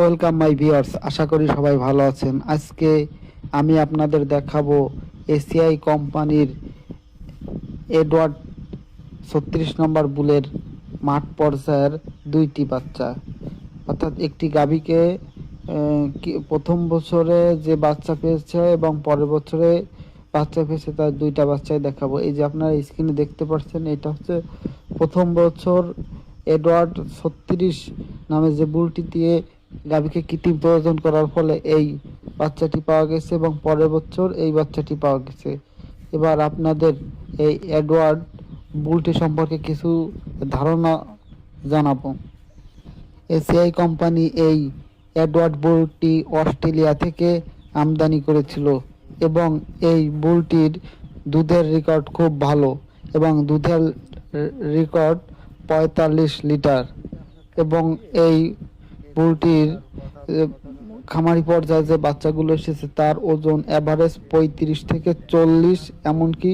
Welcome my viewers আশা করি সবাই ভালো আছেন। আজকে আমি আপনাদের দেখাবো এসিআই কোম্পানির এডওয়ার্ড ছত্রিশ নম্বর বুলের মাঠ পর্যায়ের দুইটি বাচ্চা। অর্থাৎ একটি গাভীকে প্রথম বছরে যে বাচ্চা পেয়েছে এবং পরের বছরে বাচ্চা পেয়েছে তার দুইটা বাচ্চাই দেখাবো। এই যে আপনারা স্ক্রিনে দেখতে পাচ্ছেন, এটা হচ্ছে প্রথম বছর এডওয়ার্ড ছত্রিশ নামে যে বুলটি দিয়ে গাভীকে কৃত্রিম প্রয়োজন করার ফলে এই বাচ্চাটি পাওয়া গেছে এবং পরের বছর এই বাচ্চাটি পাওয়া গেছে। এবার আপনাদের এই এডওয়ার্ড বুলটি সম্পর্কে কিছু ধারণা জানাব। এসিআই কোম্পানি এই এডওয়ার্ড বুলটি অস্ট্রেলিয়া থেকে আমদানি করেছিল এবং এই বুলটির দুধের রেকর্ড খুব ভালো এবং দুধের রেকর্ড পঁয়তাল্লিশ লিটার এবং এই বুলটির খামারি পর্যায়ে যে বাচ্চাগুলো এসেছে, তার ওজন অ্যাভারেজ পঁয়ত্রিশ থেকে চল্লিশ, এমনকি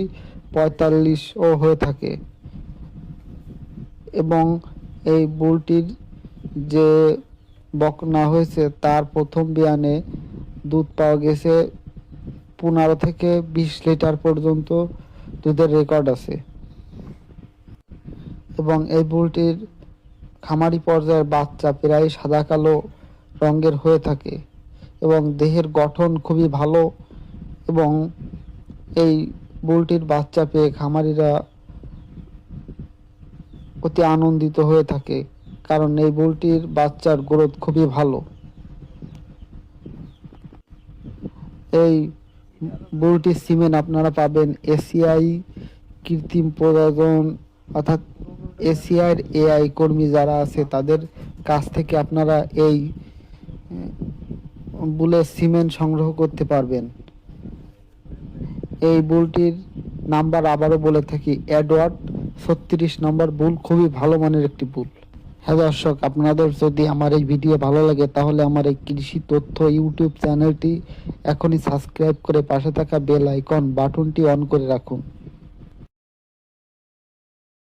পঁয়তাল্লিশও হয়ে থাকে। এবং এই বুলটির যে বকনা হয়েছে, তার প্রথম বিয়ানে দুধ পাওয়া গেছে পনেরো থেকে বিশ লিটার পর্যন্ত দুধের রেকর্ড আছে। এবং এই বুলটির খামারি পর্যায়ের বাচ্চা প্রায় সাদা কালো রঙের হয়ে থাকে এবং দেহের গঠন খুবই ভালো এবং এই বুলটির বাচ্চা পেয়ে খামারিরা অতি আনন্দিত হয়ে থাকে কারণ এই বুলটির বাচ্চার গ্রোথ খুবই ভালো। এই বুলটির সিমেন্ট আপনারা পাবেন এসিআই কৃত্রিম প্রযোজন অর্থাৎ এসিআইয়ের এআই কর্মী যারা আছে, তাদের কাছ থেকে আপনারা এই বুলের সিমেন্ট সংগ্রহ করতে পারবেন। এই বুলটির নাম্বার আবারও বলে থাকি অ্যাডওয়ার্ড ছত্রিশ নম্বর বুল খুবই ভালো মানের একটি বুল। হ্যাঁ দর্শক, আপনাদের যদি আমার এই ভিডিও ভালো লাগে, তাহলে আমার এই কৃষি তথ্য ইউটিউব চ্যানেলটি এখনই সাবস্ক্রাইব করে পাশে থাকা বেল আইকন বাটনটি অন করে রাখুন।